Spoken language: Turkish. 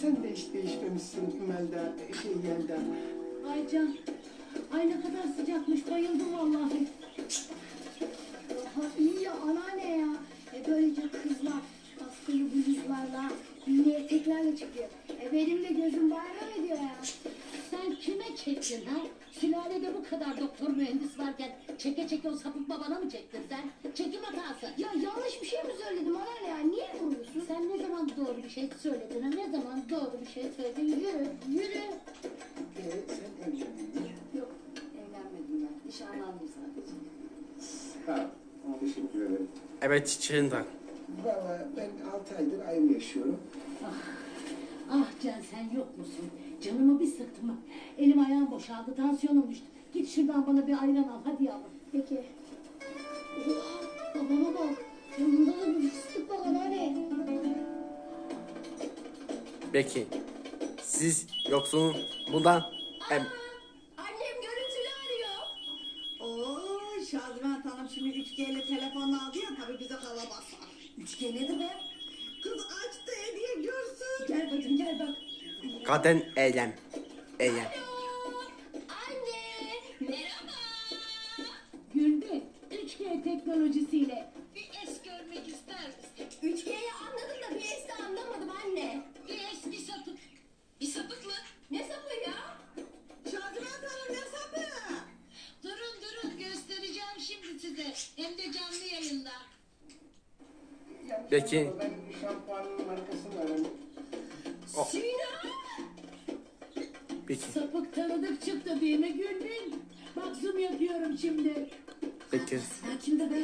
sen de hiç değişmemişsin Melda, şey Yelda. Ay Can. Ay ne kadar sıcakmış. Bayıldım vallahi. Ha, iyi ya anneanne ya. E böylece kızlar askılı bluzlarla, mini eteklerle çıkıyor. E benim de gözüm bayram ediyor ya. Sen kime çektin ha? Sülalede bu kadar doktor mühendis varken çeke çeke o sapık babana mı çektin sen? Çekim hatası. Ya yanlış bir şey mi söyledim anneanne ya? Niye vuruyorsun? Sen ne zaman doğru bir şey söyledin ha? Ne zaman doğru bir şey söyledin? Yürü, yürü. Ee, sen evlendin mi? Yok, evlenmedim ben. Nişanlandım sadece. Ha, teşekkür ederim. Evet çiçeğinden. Valla ben 6 aydır ayrı yaşıyorum. Ah Can sen yok musun? Canımı bir sıktın bak. Elim ayağım boşaldı, tansiyonum düştü. Git şuradan bana bir ayran al hadi yavrum. Peki. Oha babama bak. Peki. Siz yoksun bundan em, Annem görüntülü arıyor. Oo Şaziment Hanım şimdi 3G'li telefonla aldı ya tabii bize hava basar. 3G nedir be? Kız açtı hediye görsün. Gel bacım gel bak. kadın eylem. Eylem. Anne merhaba. Gülbin, 3G teknolojisiyle Ben markasını öğrendim. Sinan. Peki. sapık tanıdık çıktı değil mi Gülbin? Bak zoom yapıyorum şimdi. Peki. Sen kimde be?